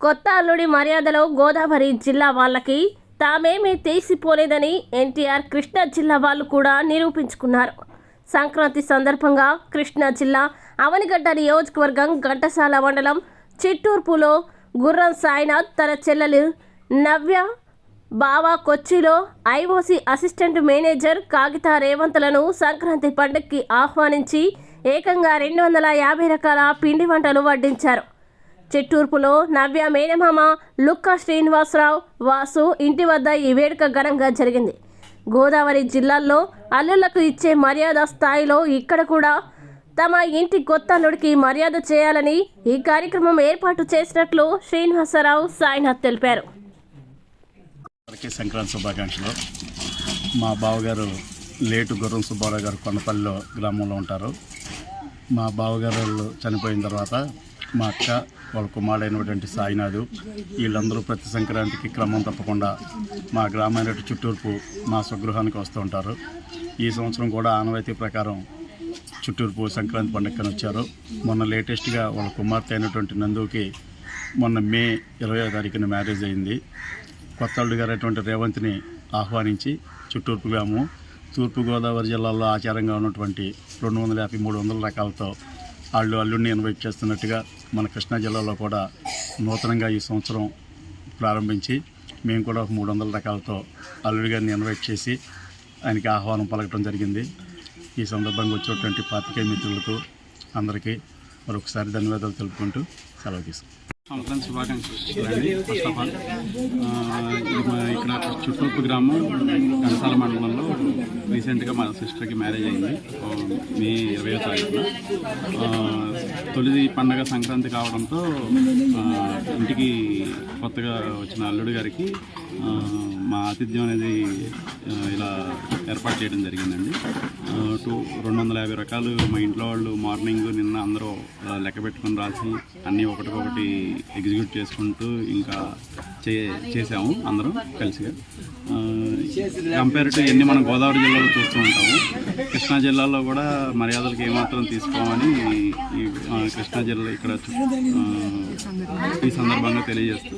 కొత్త అల్లుడి మర్యాదలో గోదావరి జిల్లా వాళ్ళకి తామేమీ తీసిపోలేదని ఎన్టీఆర్ కృష్ణా జిల్లా వాళ్ళు కూడా నిరూపించుకున్నారు. సంక్రాంతి సందర్భంగా కృష్ణా జిల్లా అవనిగడ్డ నియోజకవర్గం ఘంటసాల మండలం చిట్టూర్పులో గుర్రం సాయినాథ్ తన చెల్లెలు నవ్య బావా కొచ్చిలో ఐఓసీ అసిస్టెంట్ మేనేజర్ కాగిత రేవంత్లను సంక్రాంతి పండుగకి ఆహ్వానించి ఏకంగా రెండు వందల యాభై రకాల పిండి వంటలు వడ్డించారు. చిట్టూర్పులో నవ్య మేనమామ లుక్కా శ్రీనివాసరావు వాసు ఇంటి వద్ద ఈ వేడుక ఘనంగా జరిగింది. గోదావరి జిల్లాల్లో అల్లులకు ఇచ్చే మర్యాద స్థాయిలో ఇక్కడ కూడా తమ ఇంటి కొత్త అల్లుడికి మర్యాద చేయాలని ఈ కార్యక్రమం ఏర్పాటు చేసినట్లు శ్రీనివాసరావు సాయినాథ్ తెలిపారు. సంక్రాంతి శుభాకాంక్షలు. మా బావగారు లేటు గుర్రం సుబ్బారావు గారు కొండపల్లిలో గ్రామంలో ఉంటారు. మా బావగారు వాళ్ళు చనిపోయిన తర్వాత మా అక్క వాళ్ళ కుమారుడైనటువంటి సాయినాథు వీళ్ళందరూ ప్రతి సంక్రాంతికి క్రమం తప్పకుండా మా గ్రామైన చుట్టూర్పు మా స్వగృహానికి వస్తూ ఉంటారు. ఈ సంవత్సరం కూడా ఆనవాయితీ ప్రకారం చుట్టూర్పు సంక్రాంతి పండుగను వచ్చారు. మొన్న లేటెస్ట్గా వాళ్ళ కుమార్తె అయినటువంటి నందుకి మొన్న మే ఇరవై తారీఖున మ్యారేజ్ అయింది. కొత్త అల్లుడు గారు అయినటువంటి రేవంత్ని ఆహ్వానించి చుట్టూర్పు గ్రామం తూర్పుగోదావరి జిల్లాలో ఆచారంగా ఉన్నటువంటి రెండు వందల యాభై మూడు వందల రకాలతో వాళ్ళు అల్లుడిని ఇన్వైట్ చేస్తున్నట్టుగా మన కృష్ణా జిల్లాలో కూడా నూతనంగా ఈ సంవత్సరం ప్రారంభించి మేము కూడా ఒక మూడు వందల రకాలతో అల్లుడి గారిని ఇన్వైట్ చేసి ఆయనకి ఆహ్వానం పలకడం జరిగింది. ఈ సందర్భంగా వచ్చినటువంటి పాతికేయ మిత్రులకు అందరికీ మరొకసారి ధన్యవాదాలు తెలుపుకుంటూ సెలవు తీసుకుంటాం సంక్రాంతి శుభాకాంక్షలు ఫస్ట్ ఆఫ్ ఆల్ ఇక్కడ చుట్టూపు గ్రామం గంటసాల మండలంలో రీసెంట్గా మా సిస్టర్కి మ్యారేజ్ అయింది. మే ఇరవయో తారీఖున. తొలిది పండగ సంక్రాంతి కావడంతో ఇంటికి కొత్తగా వచ్చిన అల్లుడు గారికి మా ఆతిథ్యం అనేది ఇలా ఏర్పాటు చేయడం జరిగిందండి. టూ రెండు వందల యాభై రకాలు మా ఇంట్లో వాళ్ళు మార్నింగ్ నిన్న అందరూ లెక్క పెట్టుకొని రాసి అన్నీ ఒకటికొకటి ఎగ్జిక్యూట్ చేసుకుంటూ ఇంకా చే చేసాము అందరం కలిసిగా. కంపేర్ టు ఎన్ని మనం గోదావరి జిల్లాలో చూస్తూ ఉంటాము కృష్ణా జిల్లాలో కూడా మర్యాదలకు ఏమాత్రం తీసుకోమని ఈ కృష్ణా జిల్లా ఇక్కడ ఈ సందర్భంగా తెలియజేస్తూ